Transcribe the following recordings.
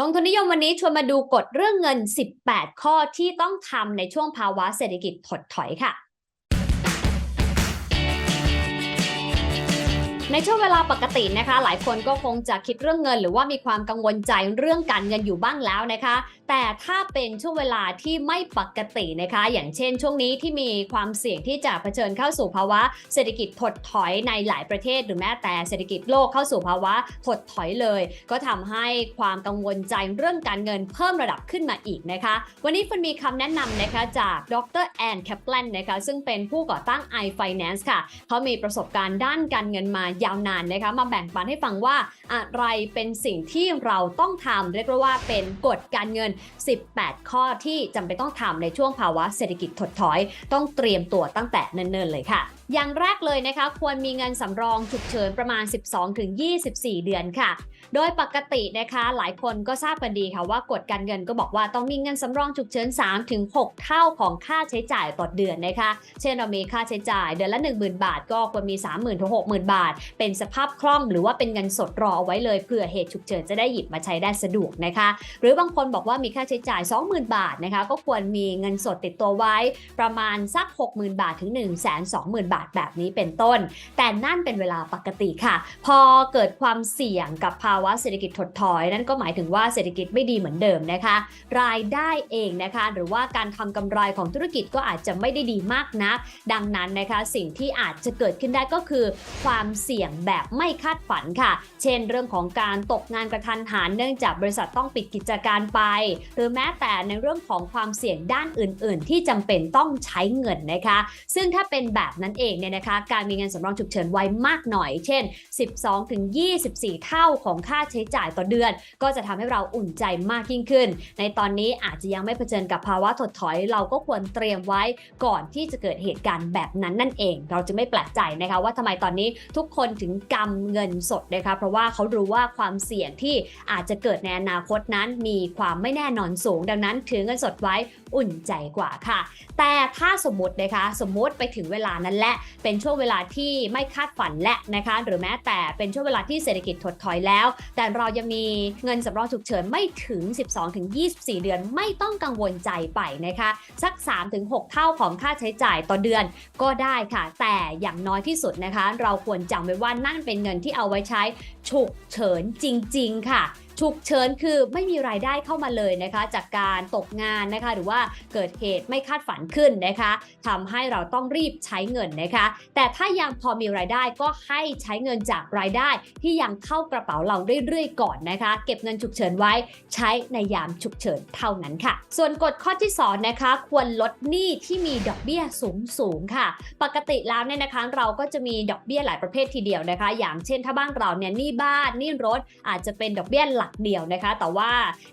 ลงทุนนิยมวันนี้ชวนมาดูกฎเรื่องเงิน 18 ข้อที่ต้องทำในช่วงภาวะเศรษฐกิจถดถอยค่ะ ในช่วงเวลาปกตินะคะ หลายคนก็คงจะคิดเรื่องเงิน หรือว่ามีความกังวลใจเรื่องการเงินอยู่บ้างแล้วนะคะ แต่ถ้าเป็นช่วงเวลาที่ไม่ปกตินะคะ อย่างเช่น ช่วงนี้ที่มีความเสี่ยงที่จะเผชิญเข้าสู่ภาวะ เศรษฐกิจถดถอยในหลายประเทศหรือแม้แต่เศรษฐกิจโลกเข้าสู่ภาวะถดถอยเลย ก็ทำให้ความกังวลใจเรื่องการเงินเพิ่มระดับขึ้นมาอีกนะคะ วันนี้ฟันมีคำแนะนำนะคะจากดรแอนแคปแลนนะคะซึ่งเป็นผู้ก่อตั้ง iFinance ค่ะเขามีประสบการณ์ด้านการเงินมายาวนานนะคะมาแบ่งปันให้ฟังว่าอะไรเป็นสิ่งที่เราต้องทำเรียกว่าเป็นกฎการเงิน 18 ข้อที่จำเป็นต้องทำในช่วงภาวะเศรษฐกิจถดถอย ต้องเตรียมตัวตั้งแต่เนิ่นๆเลยค่ะ อย่างแรกเลยนะคะ ควรมีเงินสำรองฉุกเฉินประมาณ 12-24 เดือนค่ะ โดยปกตินะคะ หลายคนก็ทราบกันดีค่ะว่ากฎการเงินก็บอกว่าต้องมีเงินสำรองฉุกเฉิน 3-6 เท่าของค่าใช้จ่ายต่อเดือนนะคะ เช่นเรามีค่าใช้จ่ายเดือนละ 10,000 บาท ก็ควรมี 30,000ถึง60,000 บาท เป็นสภาพคล่องหรือว่าเป็นเงินสดรอเอาไว้เลยเผื่อเหตุฉุกเฉินจะได้หยิบมาใช้ได้สะดวกนะคะ หรือบางคนบอกว่ามีค่าใช้จ่าย 20,000 บาทนะคะ ก็ควรมีเงินสดติดตัวไว้ประมาณสัก 60,000 บาทถึง 120,000 บาทแบบนี้เป็นต้น แต่นั่นเป็นเวลาปกติค่ะ พอเกิดความเสี่ยงกับภาวะเศรษฐกิจถดถอย นั่นก็หมายถึงว่าเศรษฐกิจไม่ดีเหมือนเดิมนะคะ รายได้เองนะคะ หรือว่าการทำกำไรของธุรกิจก็อาจจะไม่ได้ดีมากนัก ดังนั้นนะคะสิ่งที่อาจจะเกิดขึ้นได้ก็คือ ความเสี่ยงแบบไม่คาดฝันค่ะ เช่น เรื่องของการตกงานกระทันหันเนื่องจากบริษัทต้องปิดกิจการไป หรือแม้แต่ในเรื่องของความเสี่ยงด้านอื่น ๆ ที่จำเป็นต้องใช้เงินนะคะ ซึ่งถ้าเป็นแบบนั้นเองเนี่ยนะคะการมีเงินสำรองฉุกเฉินไว้มากหน่อย เช่น 12-24 เท่าของค่าใช้จ่ายต่อเดือน ก็จะทำให้เราอุ่นใจมากยิ่งขึ้น ในตอนนี้อาจจะยังไม่เผชิญกับภาวะถดถอย เราก็ควรเตรียมไว้ก่อนที่จะเกิดเหตุการณ์แบบนั้นนั่นเอง เราจะไม่แปลกใจนะคะว่าทำไมตอนนี้ทุกคนถึงกำเงินสดนะคะเพราะว่าเขารู้ว่าความเสี่ยงที่อาจจะเกิดในอนาคตนั้นมีความไม่แน่นอนสูง ดังนั้นถือเงินสดไว้อุ่นใจกว่าค่ะ แต่ถ้าสมมตินะคะสมมติไปถึงเวลานั้นแหละเป็นช่วงเวลาที่ไม่คาดฝันและนะคะ หรือแม้แต่เป็นช่วงเวลาที่เศรษฐกิจถดถอยแล้ว แต่เรายังมีเงินสำรองฉุกเฉินไม่ถึง 12-24 เดือนไม่ต้องกังวลใจไปนะคะ สัก 3-6 เท่าของค่าใช้จ่ายต่อเดือนก็ได้ค่ะ แต่อย่างน้อยที่สุดนะคะ เราควรจำไว้ว่านั่นเป็นเงินที่เอาไว้ใช้ฉุกเฉินจริง ๆ ค่ะ ฉุกเฉินคือไม่มีรายได้เข้ามาเลยนะคะ จากการตกงานนะคะ หรือว่าเกิดเหตุไม่คาดฝันขึ้นนะคะทำให้เราต้องรีบใช้เงินนะคะ แต่ถ้ายังพอมีรายได้ก็ให้ใช้เงินจากรายได้ที่ยังเข้ากระเป๋าเราเรื่อยๆก่อนนะคะ เก็บเงินฉุกเฉินไว้ใช้ในยามฉุกเฉินเท่านั้นค่ะ ส่วนกฎข้อที่สอนนะคะควรลดหนี้ที่มีดอกเบี้ยสูงสูงๆค่ะ ปกติแล้วเนี่ยนะคะเราก็จะมีดอกเบี้ยหลายประเภททีเดียวนะคะ อย่างเช่นถ้าบ้านเราเนี่ยหนี้บ้านหนี้รถอาจจะเป็นดอกเบี้ยหลักเดียวนะคะ แต่ว่า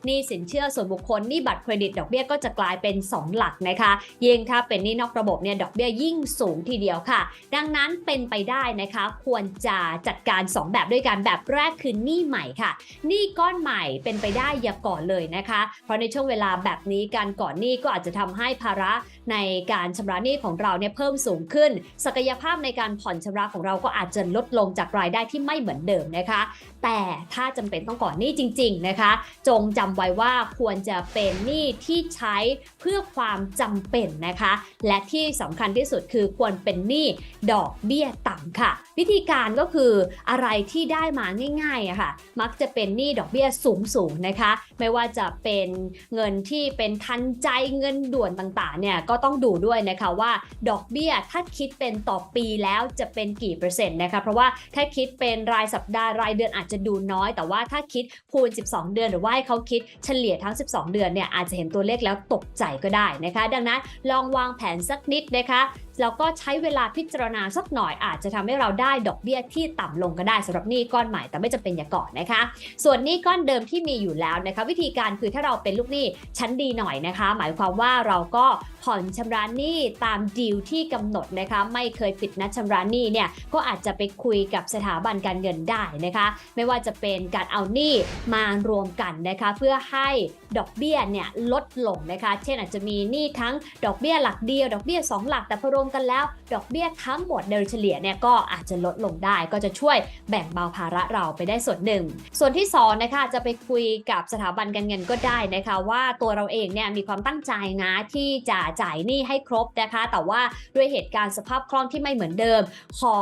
นี้สินเชื่อส่วนบุคคลนี้บัตรเครดิตดอกเบี้ยก็จะกลายเป็น 2 หลักนะคะยิ่งถ้าเป็นนี้นอกระบบเนี่ยดอกเบี้ยยิ่งสูงทีเดียวค่ะ ดังนั้นเป็นไปได้นะคะ ควรจะจัดการ 2 แบบด้วยกันแบบแรกคือหนี้ใหม่ค่ะหนี้ก้อนใหม่เป็นไปได้อย่าก่อนเลยนะคะ เพราะในช่วงเวลาแบบนี้การก่อนหนี้ก็อาจจะทำให้ภาระในการชำระหนี้ของเราเนี่ยเพิ่มสูงขึ้น ศักยภาพในการผ่อนชำระของเราก็อาจจะลดลงจากรายได้ที่ไม่เหมือนเดิมนะคะ แต่ถ้าจำเป็นต้องก่อนหนี้จริง ๆ นะคะ จงจำไว้ว่าควรจะเป็นหนี้ที่ใช้เพื่อความจำเป็นนะคะ และที่สำคัญที่สุดคือควรเป็นหนี้ดอกเบี้ยต่ำค่ะ วิธีการก็คืออะไรที่ได้มาง่ายๆอะค่ะ มักจะเป็นหนี้ดอกเบี้ยสูงๆนะคะ ไม่ว่าจะเป็นเงินที่เป็นทันใจเงินด่วนต่างๆเนี่ยก็ต้องดูด้วยนะคะว่าดอกเบี้ยถ้าคิดเป็นต่อปีแล้วจะเป็นกี่เปอร์เซ็นต์นะคะ เพราะว่าถ้าคิดเป็นรายสัปดาห์รายเดือนอาจจะดูน้อย แต่ว่าถ้าคิดคูณ 12 เดือน หรือว่าให้เขาคิดเฉลี่ยทั้ง 12 เดือนเนี่ยอาจจะเห็นตัวเลขแล้วตกใจก็ได้นะคะ ดังนั้นลองวางแผนสักนิดนะคะ แล้วก็ใช้เวลาพิจารณาสักหน่อยอาจจะทำให้เราได้ดอกเบี้ยที่ต่ำลงก็ได้สำหรับหนี้ก้อนใหม่แต่ไม่จำเป็นอย่าก่อนนะคะ ส่วนหนี้ก้อนเดิมที่มีอยู่แล้วนะคะ วิธีการคือถ้าเราเป็นลูกหนี้ชั้นดีหน่อยนะคะ หมายความว่าเราก็ผ่อนชำระหนี้ตามดีลที่กำหนดนะคะ ไม่เคยผิดนัดชำระหนี้เนี่ยก็อาจจะไปคุยกับสถาบันการเงินได้นะคะ ไม่ว่าจะเป็นการเอาหนี้มารวมกันนะคะ เพื่อให้ ดอกเบี้ยเนี่ยลดลงนะคะ เช่นอาจจะมีหนี้ทั้งดอกเบี้ยหลักเดียว ดอกเบี้ย 2 หลักแต่พอรวมกันแล้ว ดอกเบี้ยทั้งหมดโดยเฉลี่ยเนี่ยก็อาจจะลดลงได้ ก็จะช่วยแบ่งเบาภาระเราไปได้ส่วนหนึ่ง ส่วนที่สองนะคะจะไปคุยกับสถาบันการเงินก็ได้นะคะว่าตัวเราเองเนี่ยมีความตั้งใจนะที่จะจ่ายหนี้ให้ครบนะคะ แต่ว่าด้วยเหตุการณ์สภาพคล่องที่ไม่เหมือนเดิม ขอ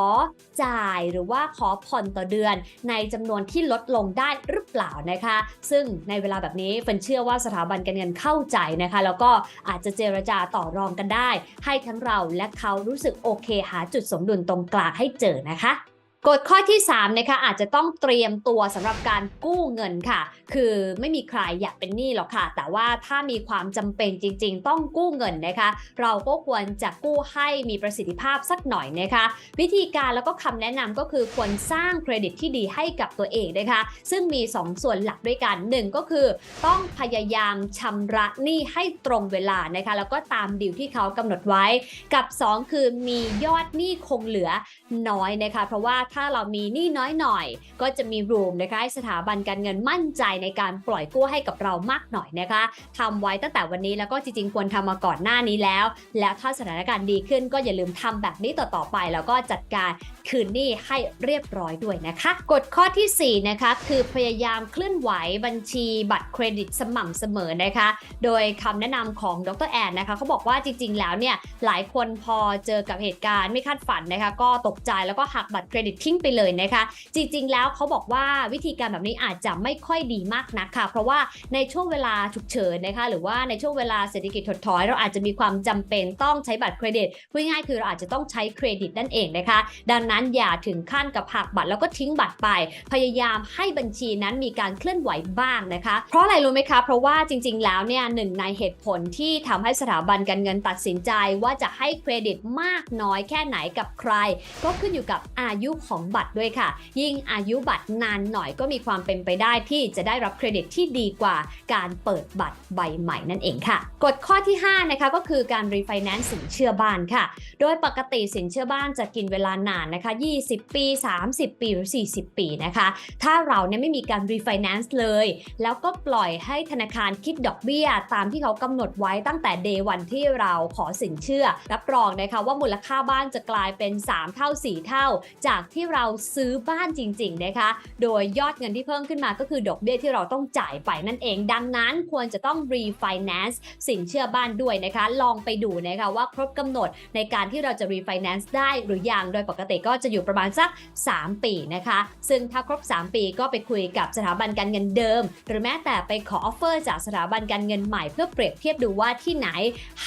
จ่ายหรือว่าขอผ่อนต่อเดือน ในจำนวนที่ลดลงได้หรือเปล่านะคะ ซึ่งในเวลาแบบนี้เฟินเชื่อว่าสถาบันการเงินเข้าใจนะคะ แล้วก็อาจจะเจรจาต่อรองกันได้ ให้ทั้งเราและเขารู้สึกโอเค หาจุดสมดุลตรงกลางให้เจอนะคะ กฎข้อที่3นะคะอาจจะต้องเตรียมตัวสำหรับการกู้เงินค่ะ คือไม่มีใครอยากเป็นหนี้หรอกค่ะ แต่ว่าถ้ามีความจำเป็นจริง ๆ ต้องกู้เงินนะคะ เราก็ควรจะกู้ให้มีประสิทธิภาพสักหน่อยนะคะ วิธีการแล้วก็คำแนะนำก็คือควรสร้างเครดิตที่ดีให้กับตัวเองนะคะ ซึ่งมี 2 ส่วนหลักด้วยกัน 1 ก็คือ ต้องพยายามชำระหนี้ให้ตรงเวลานะคะ แล้วก็ตามดิวที่เขากำหนดไว้ กับ 2 คือมียอดหนี้คงเหลือน้อยนะคะ เพราะว่าถ้าเรามีหนี้น้อยหน่อย ก็จะมีรูมนะคะให้สถาบันการเงินมั่นใจในการปล่อยกู้ให้กับเรามากหน่อยนะคะทำไว้ตั้งแต่วันนี้แล้วก็จริงๆ ควรทำมาก่อนหน้านี้แล้ว แล้วถ้าสถานการณ์ดีขึ้นก็อย่าลืมทำแบบนี้ต่อๆไป แล้วก็จัดการคืนหนี้ให้เรียบร้อยด้วยนะคะ กฎข้อทีสี่4นะคะคือพยายามเคลื่อนไหวบัญชีบัตรเครดิตสม่ำเสมอนะคะ โดยคำแนะนำของดรแอนนะคะเขาบอกว่าจริง ๆ แล้วเนี่ยหลายคนพอเจอกับเหตุการณ์ไม่คาดฝันนะคะ ก็ตกใจแล้วก็หักบัตรเครดิตทิ้งไปเลยนะคะ จริง ๆ แล้วเขาบอกว่าวิธีการแบบนี้อาจจะไม่ค่อยดีมากนักค่ะ เพราะว่าในช่วงเวลาฉุกเฉินนะคะหรือว่าในช่วงเวลาเศรษฐกิจถดถอย เราอาจจะมีความจำเป็นต้องใช้บัตรเครดิตพูดง่ายๆคือเราอาจจะต้องใช้เครดิตนั่นเองนะคะ ดังนั้นอย่าถึงขั้นกับหักบัตรแล้วก็ทิ้งบัตรไป พยายามให้บัญชีนั้นมีการเคลื่อนไหวบ้างนะคะ เพราะอะไรรู้ไหมคะ เพราะว่าจริง ๆ แล้วเนี่ยหนึ่งในเหตุผลที่ทำให้สถาบันการเงินตัดสินใจว่าจะให้เครดิตมากน้อยแค่ไหนกับใคร ก็ขึ้นอยู่กับอายุของบัตรด้วยค่ะ ยิ่งอายุบัตรนานหน่อยก็มีความเป็นไปได้ที่จะได้รับเครดิตที่ดีกว่าการเปิดบัตรใบใหม่นั่นเองค่ะ กฎข้อที่ 5 นะคะก็คือการรีไฟแนนซ์สินเชื่อบ้านค่ะ โดยปกติสินเชื่อบ้านจะกินเวลานานนะคะ 20 ปี 30 ปีหรือ 40 ปีนะคะ ถ้าเราเนี่ยไม่มีการรีไฟแนนซ์เลย แล้วก็ปล่อยให้ธนาคารคิดดอกเบี้ย ตามที่เขากำหนดไว้ตั้งแต่เดวันที่เราขอสินเชื่อ รับรองนะคะว่ามูลค่าบ้านจะกลายเป็น 3 เท่า 4 เท่า จากที่เราซื้อบ้านจริงๆนะคะ โดยยอดเงินที่เพิ่มขึ้นมาก็คือดอกเบี้ยที่เราต้องจ่ายไปนั่นเอง ดังนั้นควรจะต้องรีไฟแนนซ์สินเชื่อบ้านด้วยนะคะ ลองไปดูนะคะว่าครบกำหนดในการที่เราจะรีไฟแนนซ์ได้หรือยัง โดยปกติก็จะอยู่ประมาณสัก 3 ปีนะคะ ซึ่งถ้าครบ 3 ปีก็ไปคุยกับสถาบันการเงินเดิม หรือแม้แต่ไปขอออฟเฟอร์จากสถาบันการเงินใหม่เพื่อเปรียบเทียบดูว่าที่ไหน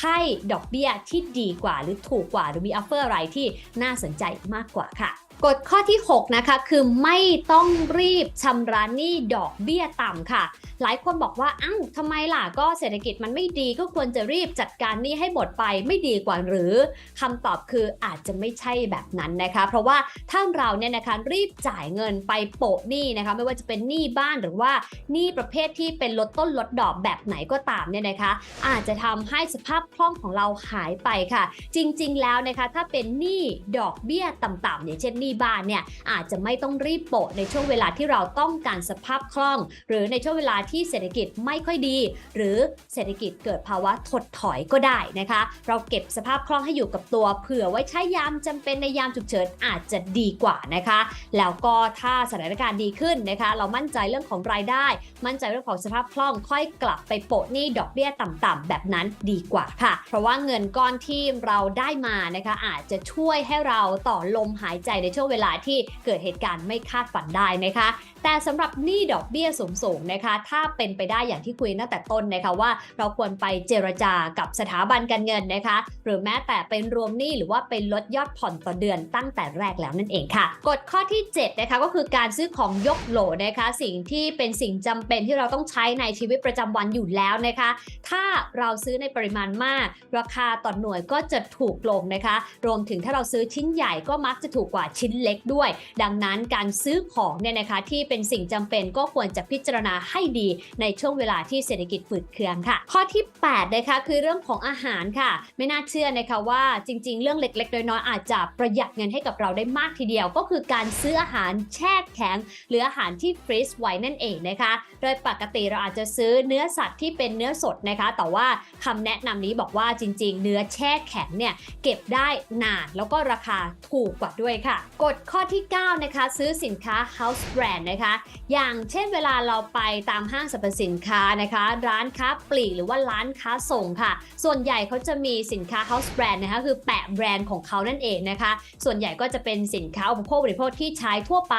ให้ดอกเบี้ยที่ดีกว่าหรือถูกกว่า หรือมีออฟเฟอร์อะไรที่น่าสนใจมากกว่าค่ะ กฎข้อที่ 6 นะคะ คือไม่ต้องรีบชำระหนี้ดอกเบี้ยต่ำค่ะ หลายคนบอกว่าอ้าวทำไมล่ะก็เศรษฐกิจมันไม่ดีก็ควรจะรีบจัดการหนี้ให้หมดไปไม่ดีกว่าหรือคำตอบคืออาจจะไม่ใช่แบบนั้นนะคะ เพราะว่าถ้าเราเนี่ยนะคะรีบจ่ายเงินไปโปะหนี้นะคะ ไม่ว่าจะเป็นหนี้บ้านหรือว่าหนี้ประเภทที่เป็นลดต้นลดดอกแบบไหนก็ตามเนี่ยนะคะ อาจจะทำให้สภาพคล่องของเราหายไปค่ะ จริง ๆ แล้วนะคะถ้าเป็นหนี้ดอกเบี้ยต่ำๆอย่างเช่นหนี้บ้านเนี่ยอาจจะไม่ต้องรีบโปะในช่วงเวลาที่เราต้องการสภาพคล่อง หรือในช่วงเวลาที่เศรษฐกิจไม่ค่อยดี หรือเศรษฐกิจเกิดภาวะถดถอยก็ได้นะคะ เราเก็บสภาพคล่องให้อยู่กับตัวเผื่อไว้ใช้ยามจำเป็นในยามฉุกเฉินอาจจะดีกว่านะคะ แล้วก็ถ้าสถานการณ์ดีขึ้นนะคะ เรามั่นใจเรื่องของรายได้ มั่นใจเรื่องของสภาพคล่องค่อยกลับไปโปะหนี้ดอกเบี้ยต่ำๆแบบนั้นดีกว่าค่ะ เพราะว่าเงินก้อนที่เราได้มานะคะ อาจจะช่วยให้เราต่อลมหายใจในช่วงเวลาที่เกิดเหตุการณ์ไม่คาดฝันได้นะคะ แต่สำหรับหนี้ดอกเบี้ยสูงๆนะคะ ถ้าเป็นไปได้อย่างที่คุยตั้งแต่ต้นนะคะว่าเราควรไปเจรจากับสถาบันการเงินนะคะ หรือแม้แต่เป็นรวมหนี้หรือว่าเป็นลดยอดผ่อนต่อเดือนตั้งแต่แรกแล้วนั่นเองค่ะกฎข้อที่7นะคะก็คือการซื้อของยกโหลนะคะ สิ่งที่เป็นสิ่งจำเป็นที่เราต้องใช้ในชีวิตประจำวันอยู่แล้วนะคะ ถ้าเราซื้อในปริมาณมาก ราคาต่อหน่วยก็จะถูกลงนะคะ รวมถึงถ้าเราซื้อชิ้นใหญ่ก็มักจะถูกกว่าชิ้นชิ้นเล็กด้วย ดังนั้นการซื้อของเนี่ยนะคะที่เป็นสิ่งจำเป็นก็ควรจะพิจารณาให้ดีในช่วงเวลาที่เศรษฐกิจฝืดเคืองค่ะ ข้อที่8นะคะคือเรื่องของอาหารค่ะ ไม่น่าเชื่อนะคะว่าจริง ๆ เรื่องเล็กๆน้อยๆอาจจะประหยัดเงินให้กับเราได้มากทีเดียว ก็คือการซื้ออาหารแช่แข็ง หรืออาหารที่ฟรีซไว้นั่นเองนะคะ โดยปกติเราอาจจะซื้อเนื้อสัตว์ที่เป็นเนื้อสดนะคะ แต่ว่าคำแนะนำนี้บอกว่าจริง ๆ เนื้อแช่แข็งเนี่ยเก็บได้นานแล้วก็ราคาถูกกว่าด้วยค่ะกฎข้อที่ 9 นะคะ ซื้อสินค้า house brand นะคะ อย่างเช่นเวลาเราไปตามห้างสรรพสินค้านะคะ ร้านค้าปลีกหรือว่าร้านค้าส่งค่ะ ส่วนใหญ่เขาจะมีสินค้า house brand นะคะ คือแปะแบรนด์ของเขานั่นเองนะคะ ส่วนใหญ่ก็จะเป็นสินค้าอุปโภคบริโภคที่ใช้ทั่วไป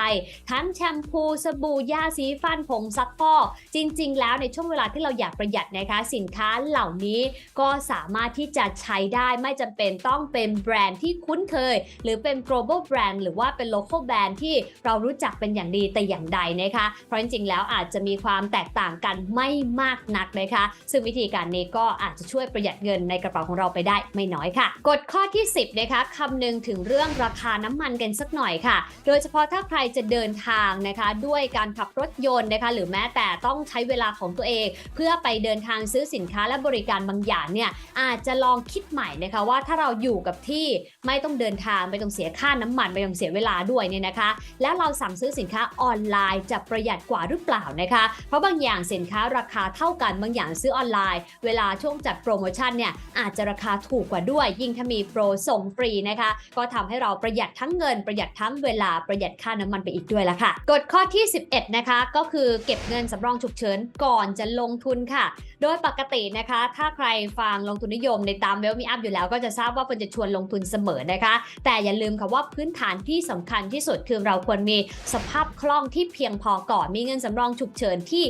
ทั้งแชมพู สบู่ยาสีฟันผงซักฟอกจริง ๆ แล้วในช่วงเวลาที่เราอยากประหยัดนะคะ สินค้าเหล่านี้ก็สามารถที่จะใช้ได้ไม่จำเป็นต้องเป็นแบรนด์ที่คุ้นเคย หรือเป็น global brand หรือว่าเป็น local brand ที่เรารู้จักเป็นอย่างดีแต่อย่างใดนะคะ เพราะจริงๆ แล้วอาจจะมีความแตกต่างกันไม่มากนักนะคะ ซึ่งวิธีการนี้ก็อาจจะช่วยประหยัดเงินในกระเป๋าของเราไปได้ไม่น้อยค่ะ กฎข้อที่ 10 นะคะคำนึงถึงเรื่องราคาน้ำมันกันสักหน่อยค่ะ โดยเฉพาะถ้าใครจะเดินทางนะคะ ด้วยการขับรถยนต์นะคะ หรือแม้แต่ต้องใช้เวลาของตัวเอง เพื่อไปเดินทางซื้อสินค้าและบริการบางอย่างเนี่ยอาจจะลองคิดใหม่นะคะว่าถ้าเราอยู่กับที่ไม่ต้องเดินทางไม่ต้องเสียค่าน้ำมันไม่ต้องเสียเวลาด้วยเนี่ยนะคะ แล้วเราสั่งซื้อสินค้าออนไลน์จะประหยัดกว่าหรือเปล่านะคะ เพราะบางอย่างสินค้าราคาเท่ากันบางอย่างซื้อออนไลน์ เวลาช่วงจัดโปรโมชั่นเนี่ยอาจจะราคาถูกกว่าด้วย ยิ่งถ้ามีโปรส่งฟรีนะคะ ก็ทำให้เราประหยัดทั้งเงินประหยัดทั้งเวลาประหยัดค่าน้ำมันไปอีกด้วยละค่ะกฎข้อที่ 11 นะคะ ก็คือเก็บเงินสำรองฉุกเฉินก่อนจะลงทุนค่ะ โดยปกตินะคะ ถ้าใครฟังลงทุนนิยมในตามเวลมีอัพอยู่แล้วก็จะทราบว่ามันจะชวนลงทุนเสมอนะคะ แต่อย่าลืมค่ะว่าพื้นฐานที่สำคัญที่สุดคือเราควรมีสภาพคล่องที่เพียงพอก่อนมีเงินสำรองฉุกเฉินที่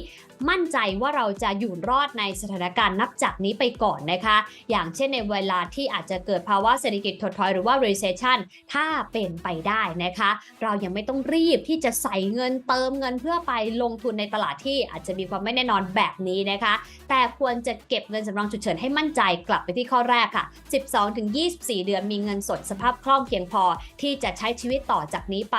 มั่นใจว่าเราจะอยู่รอดในสถานการณ์นับจากนี้ไปก่อนนะคะ อย่างเช่นในเวลาที่อาจจะเกิดภาวะเศรษฐกิจถดถอยหรือว่า recession ถ้าเป็นไปได้นะคะ เรายังไม่ต้องรีบที่จะใส่เงินเติมเงินเพื่อไปลงทุนในตลาดที่อาจจะมีความไม่แน่นอนแบบนี้นะคะ แต่ควรจะเก็บเงินสำรองฉุกเฉินให้มั่นใจกลับไปที่ข้อแรกค่ะ 12-24 เดือนมีเงินสดสภาพคล่องเพียงพอ ที่จะใช้ชีวิตต่อจากนี้ไป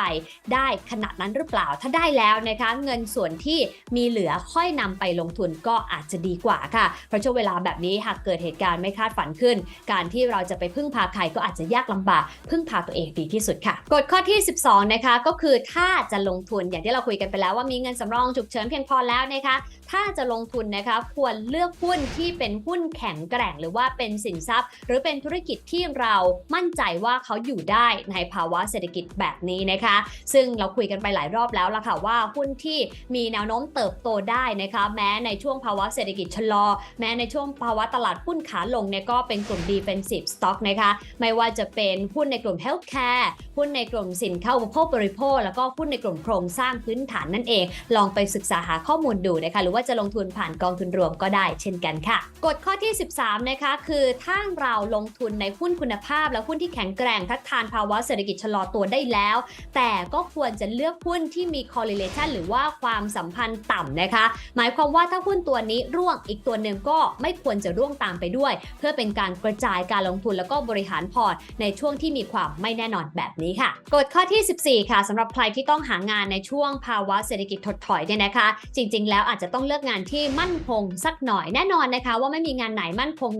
ได้ขนาดนั้นหรือเปล่า ถ้าได้แล้วนะคะ เงินส่วนที่มีเหลือค่อยนำไปลงทุนก็อาจจะดีกว่าค่ะ เพราะช่วงเวลาแบบนี้หากเกิดเหตุการณ์ไม่คาดฝันขึ้น การที่เราจะไปพึ่งพาใครก็อาจจะยากลำบาก พึ่งพาตัวเองดีที่สุดค่ะ กฎข้อที่ 12 นะคะ ก็คือถ้าจะลงทุนอย่างที่เราคุยกันไปแล้วว่ามีเงินสำรองฉุกเฉินเพียงพอแล้วนะคะ ถ้าจะลงทุนนะคะควรเลือกหุ้นที่เป็นหุ้นแข็งแกร่ง หรือว่าเป็นสินทรัพย์ หรือเป็นธุรกิจที่เรามั่นใจว่าเขาอยู่ได้ในภาวะเศรษฐกิจแบบนี้นะคะ ซึ่งเราคุยกันไปหลายรอบแล้วละค่ะว่าหุ้นที่มีแนวโน้มเติบโตได้นะคะแม้ในช่วงภาวะเศรษฐกิจชะลอ แม้ในช่วงภาวะตลาดหุ้นขาลงเนี่ยก็เป็นกลุ่ม defensive stock นะคะไม่ว่าจะเป็นหุ้นในกลุ่ม healthcare หุ้นในกลุ่มสินค้าอุปโภคบริโภค แล้วก็หุ้นในกลุ่มโครงสร้างพื้นฐานนั่นเอง ลองไปศึกษาหาข้อมูลดูนะคะหรือว่าจะลงทุนผ่านกองทุนรวมก็ได้เช่นกันค่ะกฎข้อที่ 13นะคะคือถ้าเราลงทุนในหุ้นคุณภาพ และหุ้นที่แข็งแกร่งทัดทานภาวะเศรษฐกิจชะลอตัวได้แล้ว แต่ก็ควรจะเลือกหุ้นที่มี correlation หรือว่าความสัมพันธ์ต่ำนะคะหมายความว่าถ้าหุ้นตัวนี้ร่วงอีกตัวหนึ่งก็ไม่ควรจะร่วงตามไปด้วย เพื่อเป็นการกระจายการลงทุนแล้วก็บริหารพอร์ตในช่วงที่มีความไม่แน่นอนแบบนี้ค่ะกฎข้อที่ 14 ค่ะสำหรับใครที่ต้องหางานในช่วงภาวะเศรษฐกิจถดถอยเนี่ยนะคะ จริง ๆ แล้วอาจจะต้องเลือกงานที่มั่นคงสักหน่อยแน่นอนนะคะ ว่าไม่มีงานไหนมั่นคง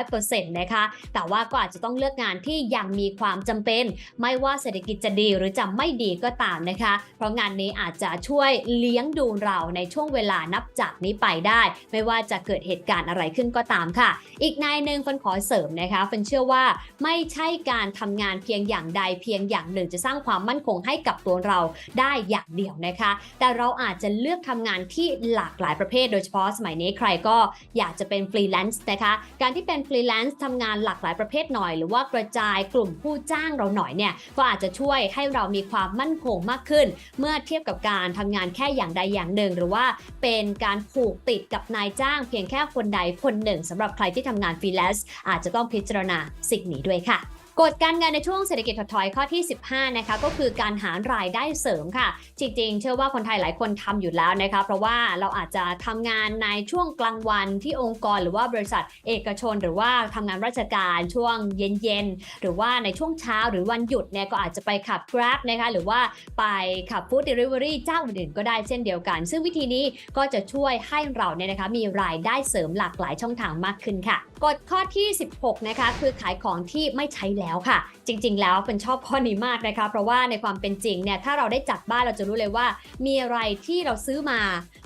100%นะคะแต่ว่าก็อาจจะต้องเลือกงานที่ยังมีความจำเป็น ไม่ว่าเศรษฐกิจจะดีหรือจะไม่ดีก็ตามนะคะ เพราะงานนี้อาจจะช่วยเลี้ยงดูเราในช่วงเวลานับจากนี้ไปได้ ไม่ว่าจะเกิดเหตุการณ์อะไรขึ้นก็ตามค่ะ อีกนายหนึ่งฟันขอเสริมนะคะฟันเชื่อว่าไม่ใช่การทำงานเพียงอย่างใดเพียงอย่างหนึ่งจะสร้างความมั่นคงให้กับตัวเราได้อย่างเดียวนะคะ แต่เราอาจจะเลือกทำงานที่หลากหลายประเภท โดยเฉพาะสมัยนี้ใครก็อยากจะเป็นฟรีแลนซ์นะคะการที่เป็นฟรีแลนซ์ทำงานหลากหลายประเภทหน่อย หรือว่ากระจายกลุ่มผู้จ้างเราหน่อยเนี่ยก็อาจจะช่วยให้เรามีความมั่นคงมากขึ้น เมื่อเทียบกับการทำงานแค่อย่างใดอย่างหนึ่ง หรือว่าเป็นการผูกติดกับนายจ้างเพียงแค่คนใดคนหนึ่งสำหรับใครที่ทำงานฟรีแลนซ์อาจจะต้องพิจารณาสิ่งนี้ด้วยค่ะ กฎการเงินในช่วงเศรษฐกิจถดถอยข้อที่ 15 นะคะก็คือการหารายได้เสริมค่ะ จริงๆ เชื่อว่าคนไทยหลายคนทำอยู่แล้วนะคะ เพราะว่าเราอาจจะทำงานในช่วงกลางวันที่องค์กรหรือว่าบริษัทเอกชน หรือว่าทำงานราชการช่วงเย็นๆ หรือว่าในช่วงเช้าหรือวันหยุดเนี่ยก็อาจจะไปขับ Grab นะคะหรือว่าไปขับ Food Delivery เจ้าอื่นๆก็ได้เช่นเดียวกัน ซึ่งวิธีนี้ก็จะช่วยให้เราเนี่ยนะคะมีรายได้เสริมหลากหลายช่องทางมากขึ้นค่ะกฎข้อที่ 16นะคะคือขายของที่ไม่ใช้แล้วค่ะ จริง ๆ แล้วเป็นชอบข้อนี้มากนะคะ เพราะว่าในความเป็นจริงเนี่ยถ้าเราได้จัดบ้านเราจะรู้เลยว่า มีอะไรที่เราซื้อมา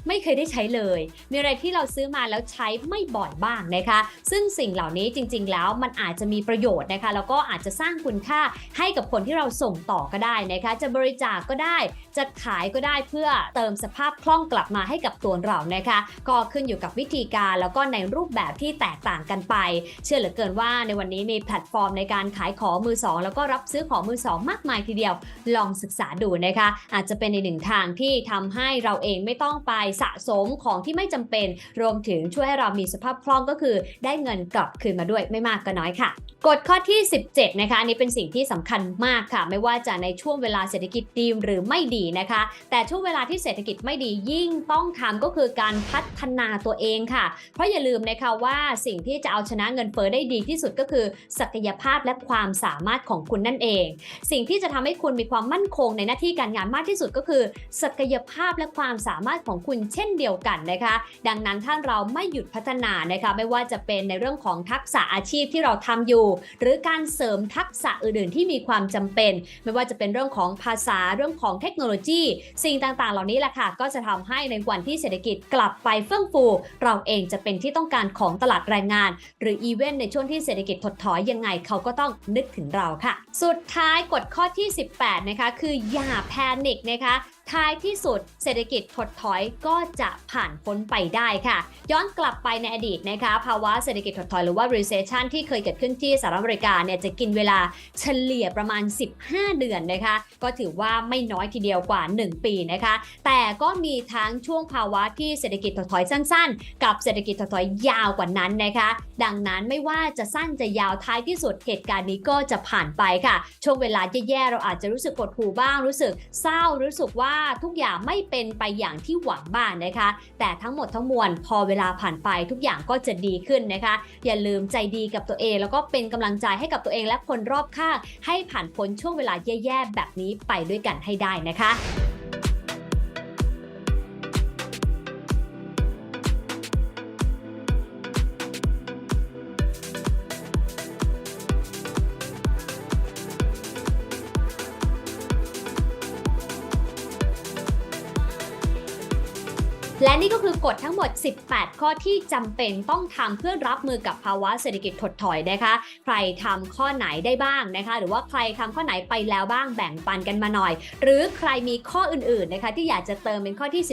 ไม่เคยได้ใช้เลย มีอะไรที่เราซื้อมาแล้วใช้ไม่บ่อยบ้างนะคะ ซึ่งสิ่งเหล่านี้จริง ๆ แล้วมันอาจจะมีประโยชน์นะคะ แล้วก็อาจจะสร้างคุณค่าให้กับคนที่เราส่งต่อก็ได้นะคะ จะบริจาคก็ได้ จะขายก็ได้เพื่อเติมสภาพคล่องกลับมาให้กับตัวเรานะคะ ก็ขึ้นอยู่กับวิธีการแล้วก็ในรูปแบบที่แตกต่างกันไป เชื่อเหลือเกินว่าในวันนี้มีแพลตฟอร์มในการขายของมือสองแล้วก็รับซื้อของมือสองมากมายทีเดียว ลองศึกษาดูนะคะ อาจจะเป็นในหนึ่งทางที่ทำให้เราเองไม่ต้องไปสะสมของที่ไม่จำเป็น รวมถึงช่วยให้เรามีสภาพคล่องก็คือได้เงินกลับคืนมาด้วยไม่มากก็น้อยค่ะกฎข้อที่ 17 นะคะอันนี้เป็นสิ่งที่สำคัญมากค่ะ ไม่ว่าจะในช่วงเวลาเศรษฐกิจดีหรือไม่ดีนะคะ แต่ช่วงเวลาที่เศรษฐกิจไม่ดียิ่งต้องทำก็คือการพัฒนาตัวเองค่ะ เพราะอย่าลืมนะคะว่าสิ่งที่จะเอาชนะเงินเฟ้อได้ดีที่สุดก็คือ ศักยภาพและความสามารถของคุณนั่นเอง สิ่งที่จะทำให้คุณมีความมั่นคงในหน้าที่การงานมากที่สุดก็คือ ศักยภาพและความสามารถของคุณเช่นเดียวกันนะคะ ดังนั้นถ้าเราไม่หยุดพัฒนานะคะ ไม่ว่าจะเป็นในเรื่องของทักษะอาชีพที่เราทำอยู่ หรือการเสริมทักษะอื่นๆ ที่มีความจำเป็น ไม่ว่าจะเป็นเรื่องของภาษาเรื่องของเทคโนโลยี สิ่งต่างๆ เหล่านี้แหละค่ะ ก็จะทำให้ในวันที่เศรษฐกิจกลับไปเฟื่องฟู เราเองจะเป็นที่ต้องการของตลาดแรงงาน หรืออีเวนต์ในช่วงที่เศรษฐกิจถดถอยยังไงเขาก็ต้องนึกถึงเราค่ะ สุดท้ายกฎข้อที่ 18 นะคะ คืออย่าแพนิคนะคะ ท้ายที่สุดเศรษฐกิจถดถอยก็จะผ่านพ้นไปได้ค่ะ ย้อนกลับไปในอดีตนะคะ ภาวะเศรษฐกิจถดถอยหรือว่า recession ที่เคยเกิดขึ้นที่สหรัฐอเมริกาเนี่ยจะกินเวลาเฉลี่ยประมาณ 15 เดือนนะคะ ก็ถือว่าไม่น้อยทีเดียวกว่า 1 ปีนะคะ แต่ก็มีทั้งช่วงภาวะที่เศรษฐกิจถดถอยสั้น ๆ กับเศรษฐกิจถดถอยยาวกว่านั้นนะคะ ดังนั้นไม่ว่าจะสั้นจะยาวท้ายที่สุดเหตุการณ์นี้ก็จะผ่านไปค่ะ ช่วงเวลาแย่ๆเราอาจจะรู้สึกกดหูบ้างรู้สึกเศร้ารู้สึกว่าทุกอย่างไม่เป็นไปอย่างที่หวังบ้างนะคะ แต่ทั้งหมดทั้งมวลพอเวลาผ่านไปทุกอย่างก็จะดีขึ้นนะคะ อย่าลืมใจดีกับตัวเอง แล้วก็เป็นกำลังใจให้กับตัวเองและคนรอบข้าง ให้ผ่านพ้นช่วงเวลาแย่ๆแบบนี้ไปด้วยกันให้ได้นะคะ และนี่ก็คือกฎทั้งหมด 18 ข้อที่จำเป็นต้องทำเพื่อรับมือกับภาวะเศรษฐกิจถดถอยนะคะ ใครทำข้อไหนได้บ้างนะคะ หรือว่าใครทำข้อไหนไปแล้วบ้างแบ่งปันกันมาหน่อย หรือใครมีข้ออื่นๆนะคะ ที่อยากจะเติมเป็นข้อที่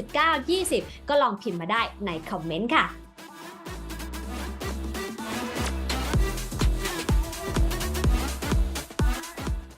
19 20 ก็ลองพิมพ์มาได้ในคอมเมนต์ค่ะ